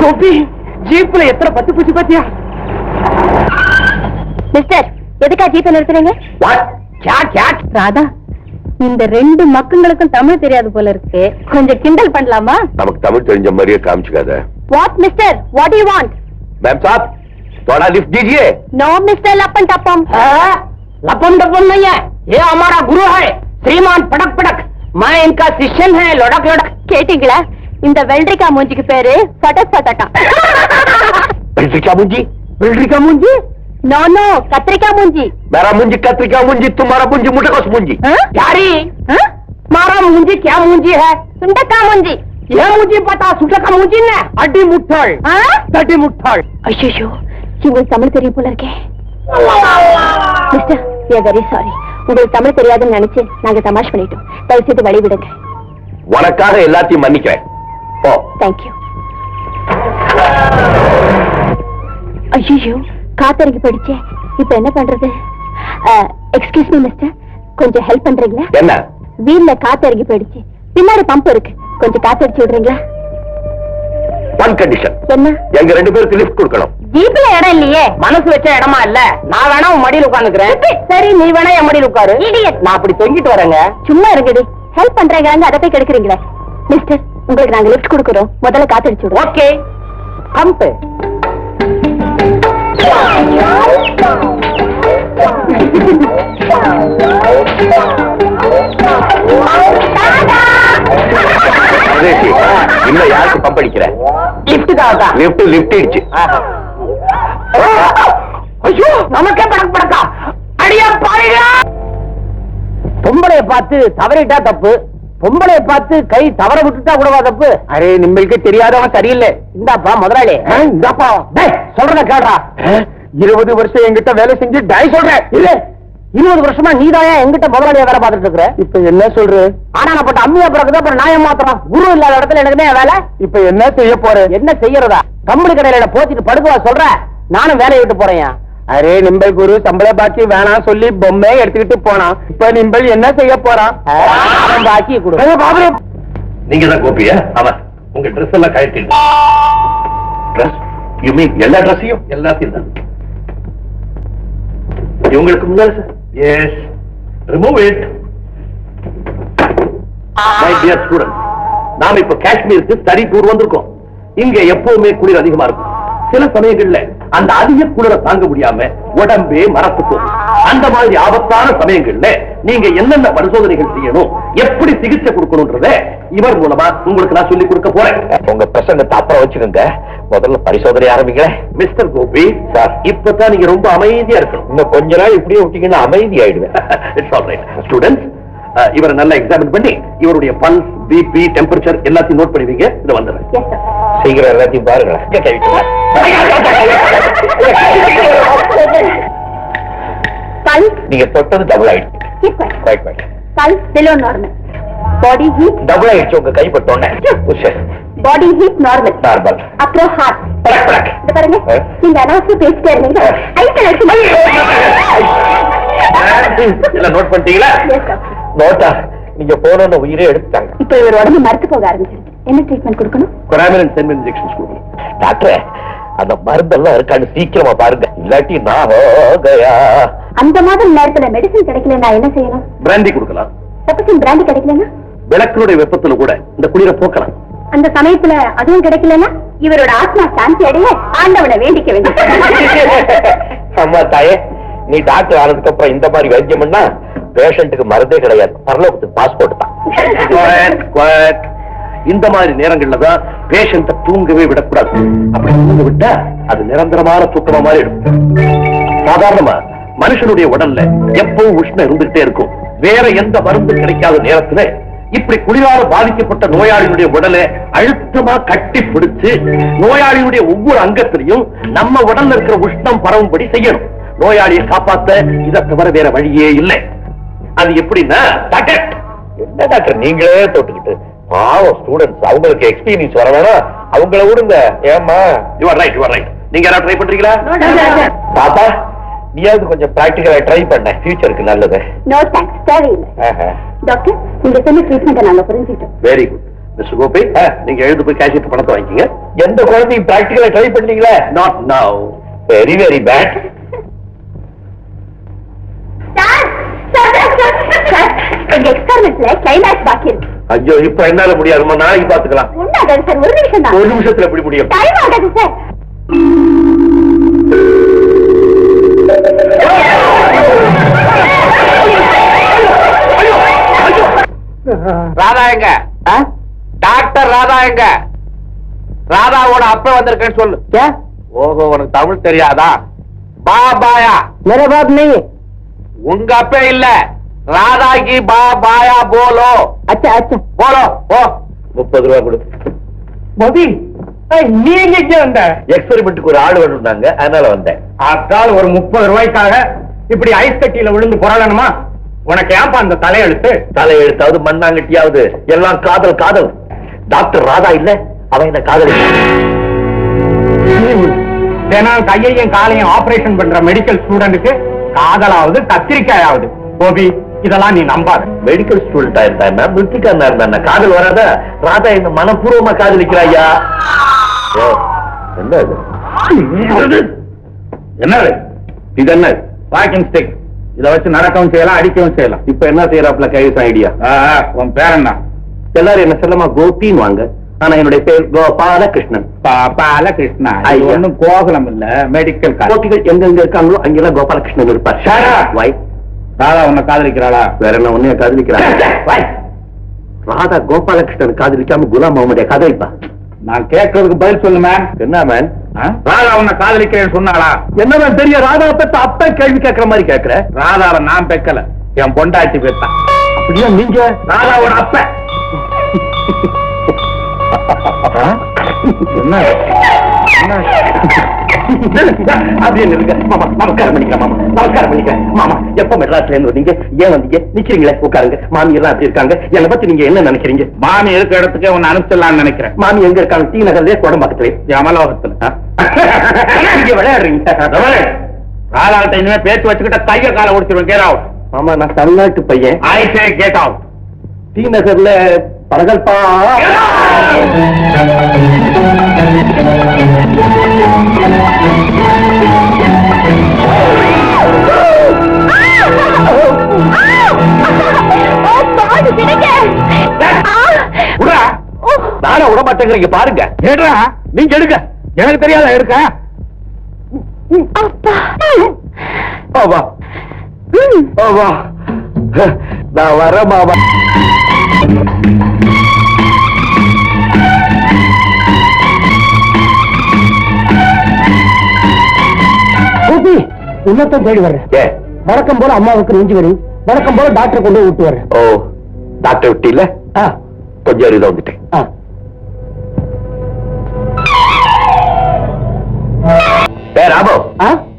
கோபி ஜீப்ல எத்தனை பத்து பூச்சி பாத்தியா மிஸ்டர் எதுக்கா ஜீப்பை நிறுத்துறீங்க வாட் கே கே ராதா இந்த ரெண்டு மக்களுக்கும் தமிழ் தெரியாது போல இருக்கு கொஞ்சம் கிண்டல் பண்ணலாமா நமக்கு தமிழ் தெரிஞ்ச மாதிரியே காமிச்சுக்காத what mister what you want ma'am साहब थोड़ा लिफ्ट दीजिए நோ மிஸ்டர் லப்பன் டப்பம் लपन डपन नहीं है ये हमारा गुरु है श्रीमान पटक पटक मैं इनका शिष्यन है लड़क लड़क கேட்டீங்களா இந்த வெள்ளரிக்கா மூஞ்சிக்கு பேரு சட்டக் சட்டக்கா बिल्ली क्या मुंजी बिल्डी का मुंजी நோ நோ கத்திரிக்காய் மூஞ்சி मेरा मुंजी कत्रिका मुंजी तुम्हारा मुंजी मुटकस मुंजी ஆ? यारी ஆ? हमारा मुंजी क्या मुंजी है சுண்டக்காய் மூஞ்சி ये मुझे पता सुटा का मुंजी ना अड्डी मुठ्ठल ஆ? तटी मुठ्ठल ஐயோ உங்களுக்கு தமிழ் தெரியும் போல இருக்கே mister we are very sorry உங்களுக்கு தமிழ் தெரியாதுன்னு நினைச்சு நாங்க தமாஷ் பண்ணிட்டோம். தயவு செய்து வழி விடுங்க உனக்காக எல்லாத்தையும் மன்னிக்கிறேன். போ. தேங்க்யூ ஐயோ காத்தறிக்கி போயிடுச்சே. இப்ப என்ன பண்றது? எக்ஸ்கியூஸ் மீ மிஸ்டர் கொஞ்சம் ஹெல்ப் பண்றீங்களா? என்ன? வீல்ல காத்தறிக்கி போயிடுச்சு. பின்னாடி பம்ப் இருக்கு. கொஞ்சம் காத்தடிச்சு விடுறீங்களா? ஒன் கண்டிஷன் என்ன? எங்க ரெண்டு பேருக்கு லிஃப்ட் கொடுக்கணும். ஜீப்ல இடம் இல்லையே. மனசு வச்ச இடமா இல்ல. நான் வேணா உன் மடியில உட்காந்துக்கிறேன். சரி நீ வேணா என் மடியில உட்காரு. நான் அப்படி தொங்கிட்டு வரேங்க. சும்மா இருக்குது ஹெல்ப் பண்றீங்க. அதை போய் கெடுக்குறீங்களே. மிஸ்டர் உங்களுக்கு நாங்க லிஃப்ட் கொடுக்குறோம். முதல்ல காத்தடிச்சு விடுவோம் ஓகே கம்பு சுரேஷி, இன்னும் யாருக்கு பம்ப் அடிக்கிற? லிப்டுக்காக தான் லிஃப்ட் லிஃப்ட் இடிச்சு ஐயோ நமக்கே படக்கு படக்கா? அடியா பாருங்க பொம்பளைய பார்த்து தவறிட்டா தப்பு. பொம்பளைய பார்த்து கை தவற விட்டுட்டா கூடவா தப்பு. அரே நிம்மளுக்கு தெரியாதவன் சரியில்லை. இந்தாப்பா முதலாளி. இந்தாப்பா. சொல்றத கேடுறா இருபது வருஷம் என்கிட்ட வேலை செஞ்சு டை சொல்றேன் இல்ல இருபது வருஷமா நீதாயா என்கிட்ட முதலாளியா வேலை பார்த்துட்டு இருக்கிற? இப்ப என்ன சொல்ற? ஆனா நான் பட்ட அம்மியா பிறகுதான் அப்புறம் நான் மாத்திரம் குரு இல்லாத இடத்துல எனக்கு தான் வேலை. இப்ப என்ன செய்ய போற? என்ன செய்யறதா? கம்பெனி கடையில போத்திட்டு படுக்கவா சொல்ற? நானும் வேலையை விட்டு போறேன் அரே நிம்பல் குரு சம்பள பாக்கி வேணாம் சொல்லி பொம்மை எடுத்துக்கிட்டு போனான் இப்ப நிம்பல் என்ன செய்ய போறான் பாக்கி கொடு. நீங்க தான் கோபியா? அவன் உங்க ட்ரெஸ் எல்லாம் கழட்டி ட்ரெஸ் யூ மீன் எல்லா ட்ரெஸ்ஸையும் எல்லாத்தையும் தான். இவங்களுக்கு முன்னால sir yes remove it my dear student நாம இப்ப காஷ்மீருக்கு ஸ்டடி டூர் வந்திருக்கோம். இங்க எப்பவுமே குளிர் அதிகமா இருக்கும். சில சமயங்கள்ல அந்த அதிக குளிரை தாங்க முடியாம உடம்பே மரத்து போகும் அந்த மாதிரி ஆபத்தான சமயங்கள்ல நீங்க என்னென்ன பரிசோதனைகள் செய்யணும் எப்படி சிகிச்சை கொடுக்கணும்ன்றத இவர் மூலமா உங்களுக்கு நான் சொல்லி கொடுக்க போறேன். உங்க பிரசங்கத்தை அப்புறம் வச்சுக்கோங்க. முதல்ல பரிசோதனை ஆரம்பிங்க மிஸ்டர் கோபி சார். இப்பதான் நீங்க ரொம்ப அமைதியா இருக்கணும். இன்னும் கொஞ்ச நாள் இப்படியே விட்டீங்கன்னா அமைதி ஆயிடுவேன் இட்ஸ் ஆல் ரைட் ஸ்டூடெண்ட்ஸ் இவரை நல்லா எக்ஸாமின் பண்ணி இவருடைய பல்ஸ் பிபி டெம்பரேச்சர் எல்லாத்தையும் நோட் பண்ணுவீங்க இதை வந்துடுறேன் எஸ் சார் சீக்கிரம் எல்லாத்தையும் பாருங்களேன் நீங்க தொட்டது டபுள் ஆயிடுச்சு பாடி ஹீட் டபுள் ஆயிடுச்சு உங்க கைப்பட்டோன்னே பாடி ஹீட் நார்மல் நார்மல் அப்புறம் ஹார்ட் இந்த பாருங்க ஆ. நீங்க அனாவசியம் பேசிட்டே இருந்தீங்க ஐட்டம் எல்லாம் நோட் பண்ணிட்டீங்களா நோட்டா நீங்க போனோன்னு உயிரே எடுத்துட்டாங்க. இப்ப இவர் உடம்பு மறுத்து போக ஆரம்பிச்சிருக்கு. என்ன ட்ரீட்மெண்ட் கொடுக்கணும்? கொராமினன் சென்ட் இன்ஜெக்ஷன்ஸ் கொடுக்கணும். டாக்டர் அந்த மருந்தெல்லாம் இருக்கான்னு சீக்கிரமா பாருங்க. இல்லாட்டி நான் அந்த மாதிரி நேரத்துல மெடிசன் கிடைக்கல நான் என்ன செய்யணும்? பிராண்டி கொடுக்கலாம். சப்போஸ் பிராண்டி கிடைக்கலன்னா? விளக்கினுடைய வெப்பத்துல கூட இந்த குளிரை போக்கலாம். அந்த சமயத்துல அதுவும் கிடைக்கலன்னா இவரோட ஆத்மா சாந்தி அடைய ஆண்டவனை வேண்டிக்க வேண்டும். அம்மா தாயே நீ டாக்டர் ஆனதுக்கு அப்புறம் இந்த மாதிரி வைத்தியம் பண்ணா பேஷண்ட்டுக்கு மருந்தே கிடையாது. பரலோகத்துக்கு பாஸ்போர்ட் தான் இந்த மாதிரி நேரங்கள்ல தான் பேஷண்ட தூங்கவே விடக்கூடாது. அப்படி தூங்க விட்டா அது நிரந்தரமான தூக்கமா மாறிடும் சாதாரணமா மனுஷனுடைய உடல்ல எப்பவும் உஷ்ணம் இருந்துகிட்டே இருக்கும். வேற எந்த மருந்து கிடைக்காத நேரத்துல இப்படி குளிரால பாதிக்கப்பட்ட நோயாளியுடைய உடலை அழுத்தமா கட்டி பிடிச்சு நோயாளியுடைய ஒவ்வொரு அங்கத்திலையும் நம்ம உடல்ல இருக்கிற உஷ்ணம் பரவும்படி செய்யணும். நோயாளியை காப்பாத்த இதை தவிர வேற வழியே இல்லை. அது எப்படின்னா டாக்டர் என்ன டாக்டர் நீங்களே தொட்டுக்கிட்டு. பாவம் ஸ்டூடெண்ட்ஸ் அவங்களுக்கு எக்ஸ்பீரியன்ஸ் வர வேணாம். அவங்கள விடுங்க. ஏமா யுவர் ரைட் யுவர் ரைட் நீங்க யாராவது ட்ரை பண்றீங்களா? பாப்பா நீயாவது கொஞ்சம் பிராக்டிகலா ட்ரை பண்ண. ஃபியூச்சருக்கு நல்லது. நோ தேங்க்ஸ் தேவையில்லை. டாக்டர் நீங்க சொன்ன ட்ரீட்மெண்ட்டை நாங்க புரிஞ்சுக்கிட்டோம். வெரி குட் மிஸ்டர் கோபி நீங்க எழுந்து போய் கேஷ் பணத்தை வாங்கிக்கங்க. எந்த குழந்தையும் பிராக்டிகலா ட்ரை பண்ணீங்களா? Not now very very bad sir எங்க எக்ஸ்பெரிமெண்ட்ல கிளைமேக்ஸ் ஐயோ இப்ப என்னால முடியாதுமா நாளைக்கு பாத்துக்கலாம் ஒண்ணாகாது ஒரு நிமிஷம் தான். ஒரு நிமிஷத்துல எப்படி முடியும்? டைம் ஆகாது சார். ராதா எங்க? டாக்டர் ராதா எங்க? ராதாவோட அப்ப வந்திருக்கேன்னு சொல்லு. ஓஹோ உனக்கு தமிழ் தெரியாதா? பாபாயா? மேரே பாப் நீ. உங்க அப்ப இல்ல. ராதா கி பா பாயா போலோ. அச்சா அச்சா. போலோ போ. முப்பது ரூபாய் கொடு. மதி. நீங்க இங்க வந்த? எக்ஸ்பெரிமெண்ட்டுக்கு ஒரு ஆள் வேணும்னாங்க அதனால வந்தேன். ஆத்தால் ஒரு முப்பது ரூபாய்க்காக இப்படி ஐஸ் கட்டியில விழுந்து புரளணுமா உனக்கு ஏன்பா அந்த தலையெழுத்து? தலையெழுத்தாவது மண்ணாங்கட்டியாவது. எல்லாம் காதல் காதல். டாக்டர் ராதா இல்ல. அவன் இந்த காதல்? தினம் கையையும் காலையும் ஆபரேஷன் பண்ற மெடிக்கல் ஸ்டூடெண்ட்டுக்கு காதலாவது கத்திரிக்காயாவது. கோபி இதெல்லாம் நீ நம்பாத. மெடிக்கல் ஸ்டூடெண்டா இருந்தா மிருத்திகாரனா இருந்தா காதல் வராத? ராதா என்ன மனப்பூர்வமா காதலிக்கிறாயா? என்ன இது? என்னது? இது என்ன வாக்கிங் ஸ்டிக் இத வச்சு நடக்கவும் செய்யலாம் அடிக்கவும் செய்யலாம். இப்ப என்ன செய்யறாப்ல கைஸ் ஐடியா? உன் பேர் என்ன எல்லாரும் என்ன செல்லமா? கோபின்னு வாங்க. ஆனா என்னுடைய பேர் கோபாலகிருஷ்ணன். பால கிருஷ்ணா இது ஐயா. ஒண்ணும் கோகுலம் இல்ல மெடிக்கல் கோபிகள் எங்கெங்க இருக்காங்களோ அங்கெல்லாம் கோபாலகிருஷ்ணன் இருப்பார். Shut up. வை ராதா உன்னை காதலிக்கிறாளா? வேற என்ன ஒண்ணு காதலிக்கிறாங்க. ராதா கோபாலகிருஷ்ணன் காதலிக்காம குலாம் முகமதிய காதலிப்பா. நான் கேட்கறதுக்கு பதில் சொல்லு மேம் என்ன மேன் ராதா உன்னை காதலிக்கிறேன்னு சொன்னாளா? என்ன மேன் பெரிய ராதா பத்த அப்ப கேள்வி கேட்கற மாதிரி கேட்கற? ராதாவை நான் பெக்கல. என் பொண்டாட்டி பெத்தான் அப்படியா நீங்க? ராதாவோட அப்ப. என்ன? என்ன? அப்படியே நில்லுங்க மாமா நமஸ்காரம் பண்ணிக்கலாம் மாமா. நமஸ்காரம் பண்ணிக்கிறேன் மாமா எப்ப மெட்ராஸ்ல இருந்து வந்தீங்க? ஏன் வந்தீங்க? நிக்கிறீங்களே உட்காருங்க. மாமி எல்லாம் அப்படி இருக்காங்க. என்னை பத்தி நீங்க என்ன நினைக்கிறீங்க? மாமி இருக்க இடத்துக்கே உன்னை அனுப்பிச்சிடலாம்னு நினைக்கிறேன். மாமி எங்க இருக்காங்க? டி நகர்லயே கோடம்பாக்கத்துல யமலோகத்துல. நீங்க விளையாடுறீங்க. ராதாகிட்ட இனிமே பேச்சு வச்சுக்கிட்ட கைய காலை ஒடிச்சிருவேன் கேட் மாமா நான் தமிழ்நாட்டு பையன். சே கேட் டி நகர்ல பரகல்பா. நானும் விட மாட்டேங்கிறீங்க பாருங்க ஏடுறா நீங்க எடுங்க எனக்கு தெரியாத ஆமா நான் வர மாமா. இன்னத்தான் தேடி வர்றேன் வழக்கம் போல அம்மாவுக்கு நெஞ்சு வலி வழக்கம் போல டாக்டர் கொண்டு விட்டு வர்றேன் ஓ டாக்டர் விட்டு இல்ல கொஞ்சம் அருகில வந்துட்டேன். ஆ?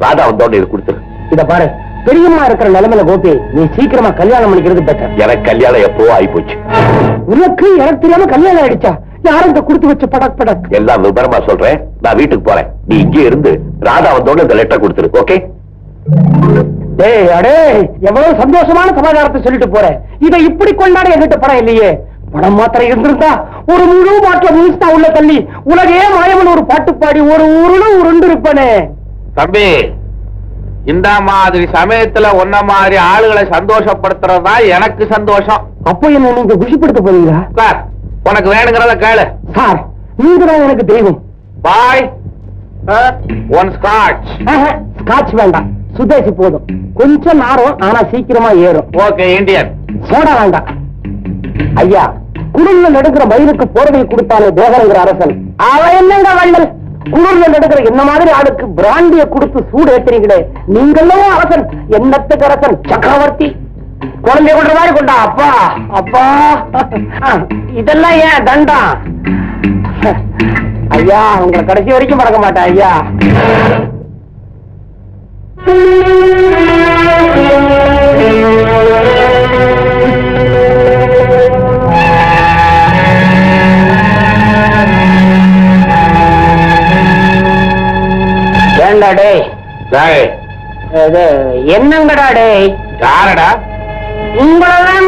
ராதா வந்தோடனே இது கொடுத்துரு. இத பாரு பெரியம்மா இருக்கிற நிலைமையில கோபி நீ சீக்கிரமா கல்யாணம் பண்ணிக்கிறது பெட்டர் எனக்கு கல்யாணம் எப்போ ஆயிப்போச்சு உனக்கு எனக்கு தெரியாம கல்யாணம் ஆயிடுச்சா? யாரும் இந்த கொடுத்து வச்ச படக் படக்? எல்லாம் விவரமா சொல்றேன். நான் வீட்டுக்கு போறேன். நீ இங்கே இருந்து ராதா வந்தோடனே இந்த லெட்டர் கொடுத்துரு ஓகே டேய் அடே எவ்வளவு சந்தோஷமான சமாதானத்தை சொல்லிட்டு போற? இதை இப்படி கொண்டாட என்கிட்ட படம் இல்லையே. படம் மாத்திரம் இருந்திருந்தா ஒரு முழு மாற்ற மினிஸ்டா உள்ள தள்ளி உலகே மாயவன் ஒரு பாட்டு பாடி ஒரு ஊருன்னு உருண்டு இருப்பனே தம்பி இந்த மாதிரி சமயத்துல உன்ன மாதிரி ஆளுகளை சந்தோஷப்படுத்துறதா எனக்கு சந்தோஷம். அப்போ என்ன நீங்க குஷிப்படுத்த போறீங்களா? சார் உனக்கு வேணுங்கிறத கேளு. சார் நீங்க தான் எனக்கு தெய்வம். பாய் ஒன் ஸ்காட்ச் ஸ்காட்ச் வேண்டாம். சுதேசி போதும். கொஞ்சம் நாரும் ஆனா சீக்கிரமா ஏறும். Okay Indian. சோடா வேண்டாம். ஐயா குளிர்ல நடுக்கிற மயிலுக்கு போர்வை கொடுத்தாலே தேகரங்கிற அரசன். அவன் என்னங்க வள்ளல்? குளிர்ல நடுக்கிற என்ன மாதிரி ஆளுக்கு பிராண்டிய கொடுத்து சூடு ஏத்துறீங்களே? நீங்களும் அரசன் என்னத்துக்கு அரசன்? சக்கரவர்த்தி. குழந்தைய கொண்ட மாதிரி கொண்டா அப்பா. அப்பா. இதெல்லாம் ஏன் தண்டா? ஐயா உங்களை கடைசி வரைக்கும் மறக்க மாட்டேன் ஐயா. என்னங்கடா டேய்? யாரடா? உங்களதான்